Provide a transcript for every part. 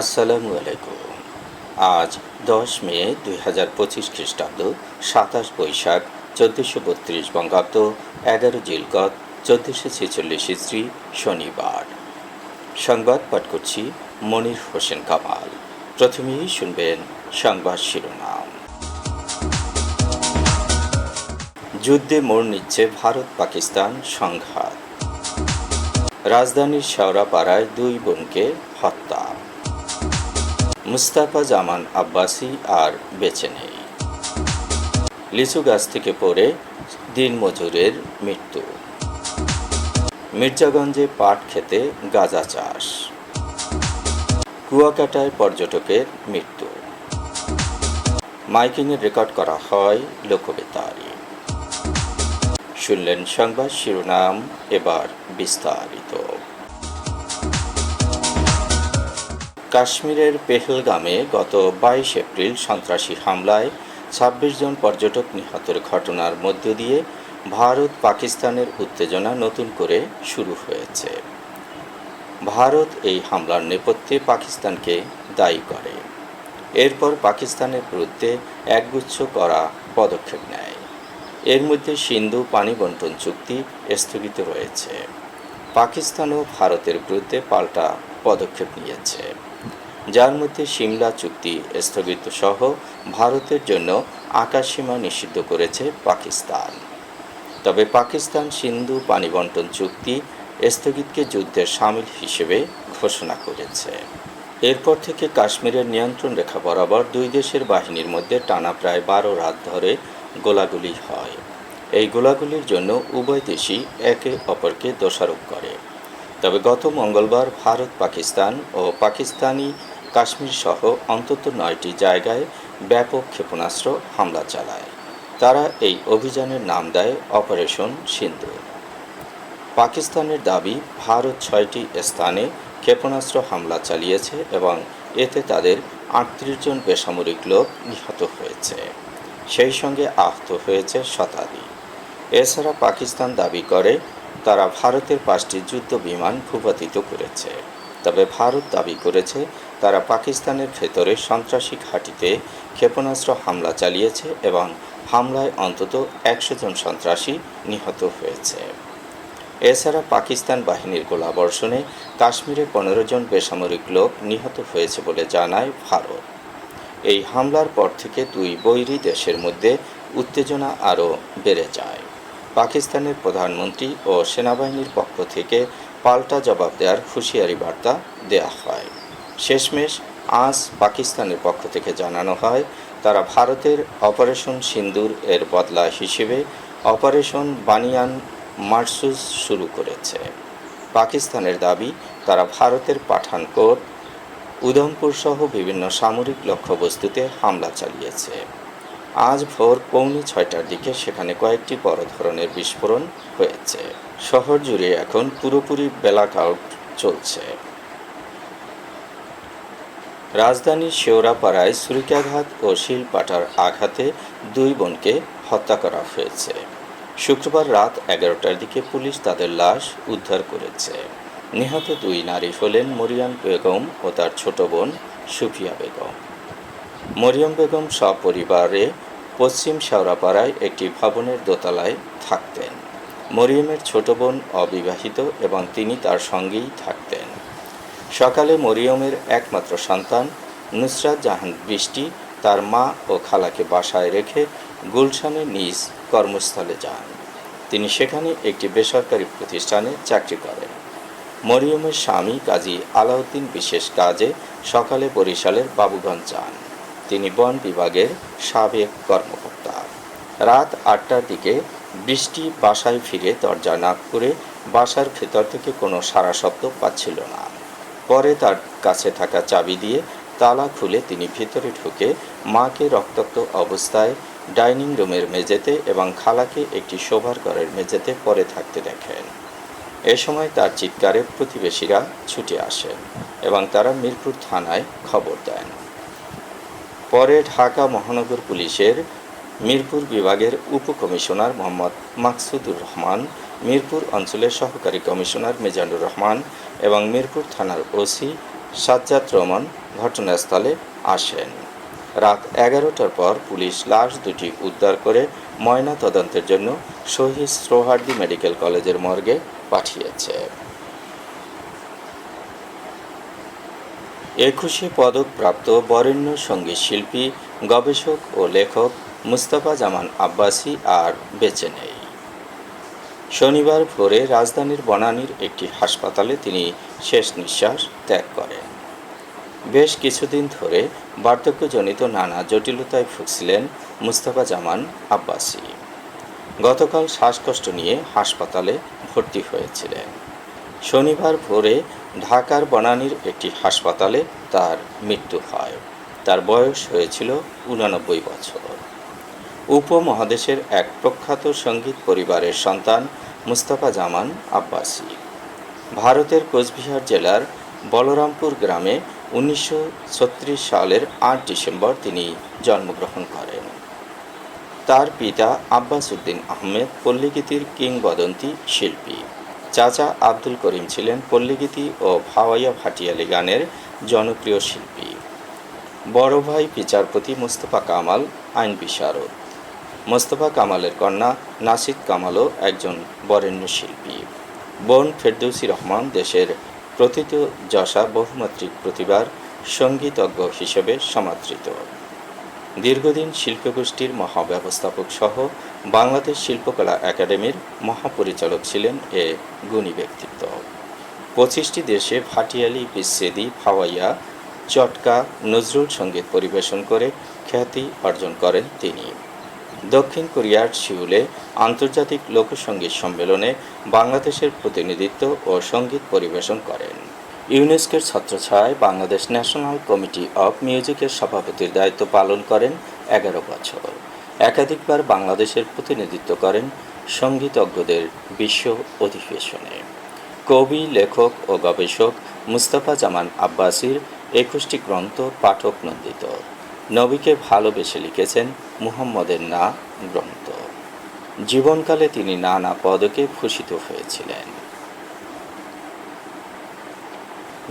আসসালামু আলাইকুম। আজ দশ মে দুই হাজার পঁচিশ খ্রিস্টাব্দ, সাতাশ বৈশাখ, চোদ্দোশো বত্রিশ বঙ্গাব্দ, এগারো জিলকত চোদ্দোশো ছেচল্লিশ ইস্ত্রি শনিবার। সংবাদ পাঠ করছি মনির হোসেন কামাল। প্রথমেই শুনবেন সংবাদ শিরোনাম। যুদ্ধে মোড় নিচ্ছে ভারত পাকিস্তান সংঘাত। রাজধানীর শেওড়াপাড়ায় দুই বোনকে হত্যা। মুস্তাফা জামান আব্বাসি আর বেঁচে নেই। লিচু গাছ থেকে পড়ে দিনমজুরের মৃত্যু। মির্জাগঞ্জে পাট খেতে গাঁজা চাষ। কুয়াকাটায় পর্যটকের মৃত্যু। মাইকিংয়ের রেকর্ড করা হয় লোকবেতারে। শুনলেন সংবাদ শিরোনাম এবার বিস্তারিত। কাশ্মীরের পেহেলগামে গত বাইশ এপ্রিল সন্ত্রাসী হামলায় ছাব্বিশ জন পর্যটক নিহতের ঘটনার মধ্য দিয়ে ভারত পাকিস্তানের উত্তেজনা নতুন করে শুরু হয়েছে। ভারত এই হামলার নেপথ্যে পাকিস্তানকে দায়ী করে। এরপর পাকিস্তানের বিরুদ্ধে একগুচ্ছ করা পদক্ষেপ নেয়। এর মধ্যে সিন্ধু পানি বন্টন চুক্তি স্থগিত রয়েছে। পাকিস্তানও ভারতের বিরুদ্ধে পাল্টা পদক্ষেপ নিয়েছে। যার মধ্যে সিমলা চুক্তি স্থগিত সহ ভারতের জন্য আকাশসীমা নিষিদ্ধ করেছে পাকিস্তান। তবে পাকিস্তান সিন্ধু পানি বন্টন চুক্তি স্থগিতকে যুদ্ধের সামিল হিসেবে ঘোষণা করেছে। এরপর থেকে কাশ্মীরের নিয়ন্ত্রণ রেখা বরাবর দুই দেশের বাহিনীর মধ্যে টানা প্রায় বারো রাত ধরে গোলাগুলি হয়। এই গোলাগুলির জন্য উভয় দেশই একে অপরকে দোষারোপ করে। তবে গত মঙ্গলবার ভারত, পাকিস্তান ও পাকিস্তানি কাশ্মীর সহ অন্তত নয়টি জায়গায় ব্যাপক ক্ষেপণাস্ত্র হামলা চালায়। তারা এই অভিযানের নাম দেয় অপারেশন সিন্ধু। পাকিস্তানের দাবি, ভারত ছয়টি স্থানে ক্ষেপণাস্ত্র হামলা চালিয়েছে এবং এতে তাদের আটত্রিশ জন বেসামরিক লোক নিহত হয়েছে। সেই সঙ্গে আহত হয়েছে শতাধিক। এছাড়া পাকিস্তান দাবি করে, তারা ভারতের পাঁচটি যুদ্ধ বিমান ভূপাতিত করেছে। তবে ভারত দাবি করেছে তারা পাকিস্তানের ভেতরে সন্ত্রাসী ঘাঁটিতে ক্ষেপণাস্ত্র হামলা চালিয়েছে এবং হামলায় অন্তত একশো জন সন্ত্রাসী নিহত হয়েছে। এছাড়া পাকিস্তান বাহিনীর গোলাবর্ষণে কাশ্মীরে পনেরো জন বেসামরিক লোক নিহত হয়েছে বলে জানায় ভারত। এই হামলার পর থেকে দুই বৈরী দেশের মধ্যে উত্তেজনা আরও বেড়ে যায়। পাকিস্তানের প্রধানমন্ত্রী ও সেনাবাহিনীর পক্ষ থেকে পাল্টা জবাব দেওয়ার হুঁশিয়ারি বার্তা দেয়া হয়। শেষমেশ আজ পাকিস্তানের পক্ষ থেকে জানানো হয়, তারা ভারতের অপারেশন সিন্দুর এর বদলা হিসেবে অপারেশন বানিয়ান মার্সুস শুরু করেছে। পাকিস্তানের দাবি, তারা ভারতের পাঠানকোট উধমপুর সহ বিভিন্ন সামরিক লক্ষ্যবস্তুতে হামলা চালিয়েছে। আজ ভোর পৌনে ছয়টার দিকে সেখানে কয়েকটি বড় ধরনের বিস্ফোরণ হয়েছে। শহর জুড়ে এখন পুরোপুরি ব্ল্যাক আউট চলছে। রাজধানীর শেওরাপাড়ায় ছুরিকাঘাত ও শিলপাটার আঘাতে দুই বোনকে হত্যা করা হয়েছে। শুক্রবার রাত এগারোটার দিকে পুলিশ তাদের লাশ উদ্ধার করেছে। নিহত দুই নারী হলেন মরিয়াম বেগম ও তার ছোট বোন সুফিয়া বেগম। মরিয়ম বেগম সপরিবারে পশ্চিম শেওরাপাড়ায় একটি ভবনের দোতলায় থাকতেন। মরিয়মের ছোট বোন অবিবাহিত এবং তিনি তার সঙ্গেই থাকতেন। সকালে মরিয়মের একমাত্র সন্তান নুসরাত জাহান বৃষ্টি তার মা ও খালাকে বাসায় রেখে গুলশানের নিজ কর্মস্থলে যান। তিনি সেখানে একটি বেসরকারি প্রতিষ্ঠানে চাকরি করেন। মরিয়মের স্বামী কাজী আলাউদ্দিন বিশেষ কাজে সকালে বরিশালের বাবুগঞ্জ যান। তিনি বন বিভাগের সাবেক কর্মকর্তা। রাত আটটার দিকে বৃষ্টি বাসায় ফিরে দরজা নাক করে বাসার ভেতর থেকে কোনো সারা শব্দ পাচ্ছিল না। পরে তার কাছে থাকা চাবি দিয়ে তালা খুলে তিনি ভিতরে ঢুকে মাকে রক্তাক্ত অবস্থায় ডাইনিং রুমের মেঝেতে এবং খালাকে একটি শোভার ঘরের মেঝেতে পরে থাকতে দেখেন। এ সময় তার চিৎকারে প্রতিবেশীরা ছুটে আসেন এবং তারা মিরপুর থানায় খবর দেন। পরে ঢাকা মহানগর পুলিশের মিরপুর বিভাগের উপকমিশনার মোহাম্মদ মাকসুদুর রহমান, মিরপুর অঞ্চলের সহকারী কমিশনার মিজানুর রহমান এবং মিরপুর থানার ওসি সাজ্জাদ রহমান ঘটনাস্থলে আসেন। রাত এগারোটার পর পুলিশ লাশ দুটি উদ্ধার করে ময়না তদন্তের জন্য শহীদ সোহার্দি মেডিকেল কলেজের মর্গে পাঠিয়েছে। একুশে পদকপ্রাপ্ত বরেণ্য সংগীত শিল্পী, গবেষক ও লেখক মুস্তাফা জামান আব্বাসি আর বেঁচে নেই। শনিবার ভোরে রাজধানীর বনানীর একটি হাসপাতালে তিনি শেষ নিঃশ্বাস ত্যাগ করেন। বেশ কিছুদিন ধরে বার্ধক্যজনিত নানা জটিলতায় ভুগছিলেন মুস্তাফা জামান আব্বাসি। গতকাল শ্বাসকষ্ট নিয়ে হাসপাতালে ভর্তি হয়েছিলেন। শনিবার ভোরে ঢাকার বনানীর একটি হাসপাতালে তার মৃত্যু হয়। তার বয়স হয়েছিল উনানব্বই বছর। উপমহাদেশের এক প্রখ্যাত সংগীত পরিবারের সন্তান মুস্তাফা জামান আব্বাসি। ভারতের কোচবিহার জেলার বলরামপুর গ্রামে উনিশশো ছত্রিশ সালের আট ডিসেম্বর তিনি জন্মগ্রহণ করেন। তার পিতা আব্বাস উদ্দিন আহমেদ পল্লীগীতির কিংবদন্তি শিল্পী। চাচা আব্দুল করিম ছিলেন পল্লীগীতি ও ভাওয়াইয়া ভাটিয়ালি গানের জনপ্রিয় শিল্পী। বড় ভাই বিচারপতি মোস্তফা কামাল আইন বিশারদ মোস্তফা কামালের কন্যা নাসিদ কামালও একজন বরেণ্য শিল্পী। বোন ফেরদৌসি রহমান দেশের প্রথিত যশা বহুমাত্রিক প্রতিভার সঙ্গীতজ্ঞ হিসেবে সমাদৃত। দীর্ঘদিন শিল্পগোষ্ঠীর মহাব্যবস্থাপক সহ বাংলাদেশ শিল্পকলা একাডেমির মহাপরিচালক ছিলেন এ গুণী ব্যক্তিত্ব। পঁচিশটি দেশে ভাটিয়ালি, বিচ্ছেদি, ফাওয়াইয়া, চটকা, নজরুল সংগীত পরিবেশন করে খ্যাতি অর্জন করেন তিনি। দক্ষিণ কোরিয়ার সিউলে আন্তর্জাতিক লোকসঙ্গীত সম্মেলনে বাংলাদেশের প্রতিনিধিত্ব ও সংগীত পরিবেশন করেন। ইউনেস্কোর ছত্রছায়ায় বাংলাদেশ ন্যাশনাল কমিটি অফ মিউজিকের সভাপতির দায়িত্ব পালন করেন এগারো বছর। একাধিকবার বাংলাদেশের প্রতিনিধিত্ব করেন সঙ্গীতজ্ঞদের বিশ্ব অধিবেশনে। কবি, লেখক ও গবেষক মুস্তাফা জামান আব্বাসির একুশটি গ্রন্থ পাঠক নন্দিত। নবীকে ভালোবেসে লিখেছেন মুহাম্মদের না গ্রন্থ। জীবনকালে তিনি নানা পদকে ভূষিত হয়েছিলেন।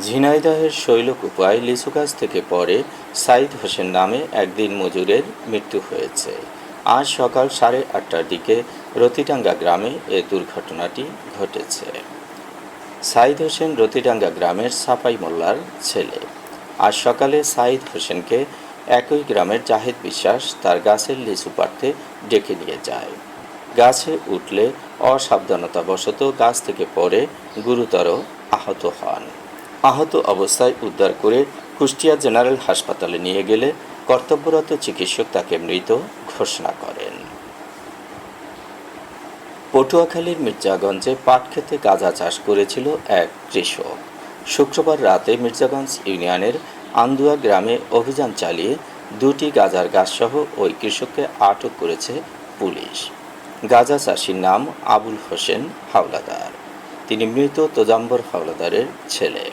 ঝিনাইদহের শৈলক উপায় লিচু গাছ থেকে পরে সাইদ হোসেন নামে একদিন মজুরের মৃত্যু হয়েছে। আজ সকাল সাড়ে আটটার দিকে রতিডাঙ্গা গ্রামে এ দুর্ঘটনাটি ঘটেছে। সাইদ হোসেন রতিডাঙ্গা গ্রামের সাপাই মোল্লার ছেলে। আজ সকালে সাইদ হোসেনকে একই গ্রামের জাহেদ বিশ্বাস তার গাছের লিচু পাড়তে ডেকে নিয়ে যায়। গাছে উঠলে অসাবধানতাবশত গাছ থেকে পড়ে গুরুতর আহত হন। আহত অবস্থায় উদ্ধার করে কুষ্টিয়া জেনারেল হাসপাতালে নিয়ে গেলে কর্তব্যরত চিকিৎসক তাকে মৃত ঘোষণা করেন। পটুয়াখালীর মির্জাগঞ্জে পাট খেতে গাঁজা চাষ করেছিল এক কৃষক। শুক্রবার রাতে মির্জাগঞ্জ ইউনিয়নের আন্দুয়া গ্রামে অভিযান চালিয়ে দুটি গাজার গাছসহ ওই কৃষককে আটক করেছে পুলিশ। গাজা চাষির নাম আবুল হোসেন হাওলাদার। তিনি মৃত তোজাম্বর হাওলাদারের ছেলে।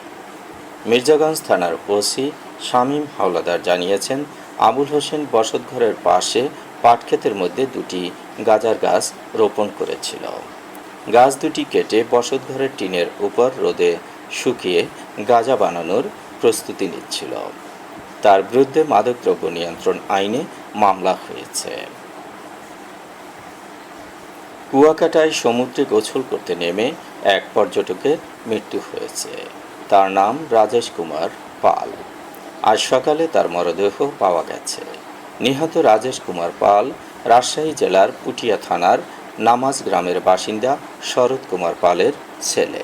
মির্জাগঞ্জ থানার ওসি শামীম হাওলাদার জানিয়েছেন, আবুল হোসেন বসতঘরের পাশে পাটক্ষেতের মধ্যে দুটি গাজার গাছ রোপণ করেছিল। গাছ দুটি কেটে বসতঘরের টিনের উপর রোদে শুকিয়ে গাজা বানানোর প্রস্তুতি নিচ্ছিল। তার বিরুদ্ধে মাদকদ্রব্য নিয়ন্ত্রণ আইনে মামলা হয়েছে। কুয়াকাটায় সমুদ্রে গোসল করতে নেমে এক পর্যটকের মৃত্যু হয়েছে। তার নাম রাজেশ কুমার পাল। আজ সকালে তার মরদেহ পাওয়া গেছে। নিহত রাজেশ কুমার পাল রাজশাহী জেলার পুটিয়া থানার নামাজ গ্রামের বাসিন্দা শরৎ কুমার পালের ছেলে।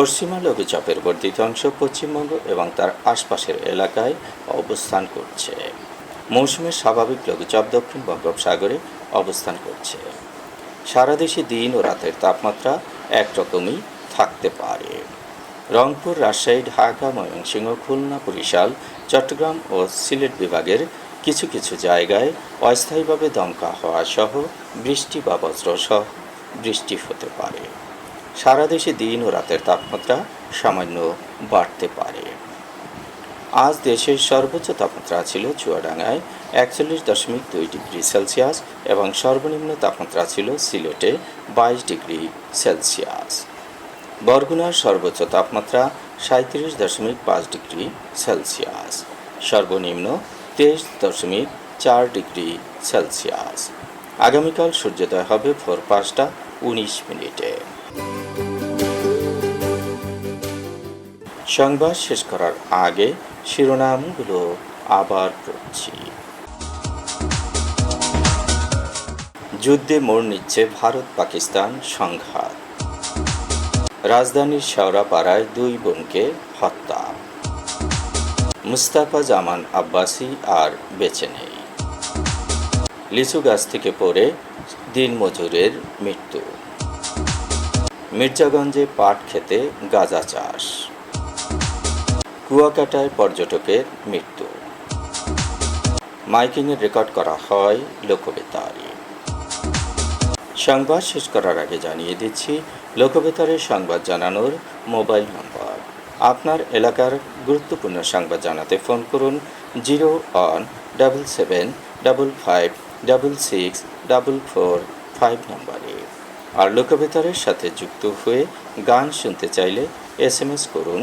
পশ্চিমা লঘুচাপের বর্ধিত অংশ পশ্চিমবঙ্গ এবং তার আশপাশের এলাকায় অবস্থান করছে। মৌসুমের স্বাভাবিক লঘুচাপ দক্ষিণ বঙ্গোপসাগরে অবস্থান করছে। সারা দেশে দিন ও রাতের তাপমাত্রা একরকমই থাকতে পারে। রংপুর, রাজশাহী, ঢাকা, ময়মনসিংহ, খুলনা, বরিশাল, চট্টগ্রাম ও সিলেট বিভাগের কিছু কিছু জায়গায় অস্থায়ীভাবে দমকা হওয়া সহ বৃষ্টি বা বজ্রসহ বৃষ্টি হতে পারে। সারা দেশে দিন ও রাতের তাপমাত্রা সামান্য বাড়তে পারে। আজ দেশের সর্বোচ্চ তাপমাত্রা ছিল চুয়াডাঙ্গায় একচল্লিশ দশমিক দুই ডিগ্রি সেলসিয়াস এবং সর্বনিম্ন তাপমাত্রা ছিল সিলেটে বাইশ ডিগ্রি সেলসিয়াস। বরগুনার সর্বোচ্চ তাপমাত্রা সাঁত্রিশ দশমিক পাঁচ ডিগ্রি সেলসিয়াস। সর্বনিম্ন তেইশ দশমিক চার ডিগ্রি সেলসিয়াস। আগামীকাল সূর্যোদয় হবে ভোর পাঁচটা উনিশ মিনিটে। সংবাদ শেষ করার আগে শিরোনামগুলো আবার পড়ছি। যুদ্ধে মোড় নিচ্ছে ভারত পাকিস্তান সংঘাত। রাজধানীর শেওড়াপাড়ায় দুই বোনকে হত্যা। মুস্তাফা জামান আব্বাসি আর বেঁচে নেই। লিচু গাছ থেকে পড়ে দিনমজুরের মৃত্যু। মির্জাগঞ্জে পাট খেতে গাঁজা চাষ। কুয়াকাটায় পর্যটকের মৃত্যু। মাইকিংয়ের রেকর্ড করা হয় লোকবেতারে। সংবাদ শেষ করার আগে জানিয়ে দিচ্ছি লোকবেতারের সংবাদ জানানোর মোবাইল নম্বর। আপনার এলাকার গুরুত্বপূর্ণ সংবাদ জানাতে ফোন করুন zero one double seven double five double six double four five নম্বরে। আর লোকবেতারের সাথে যুক্ত হয়ে গান শুনতে চাইলে এস এম এস করুন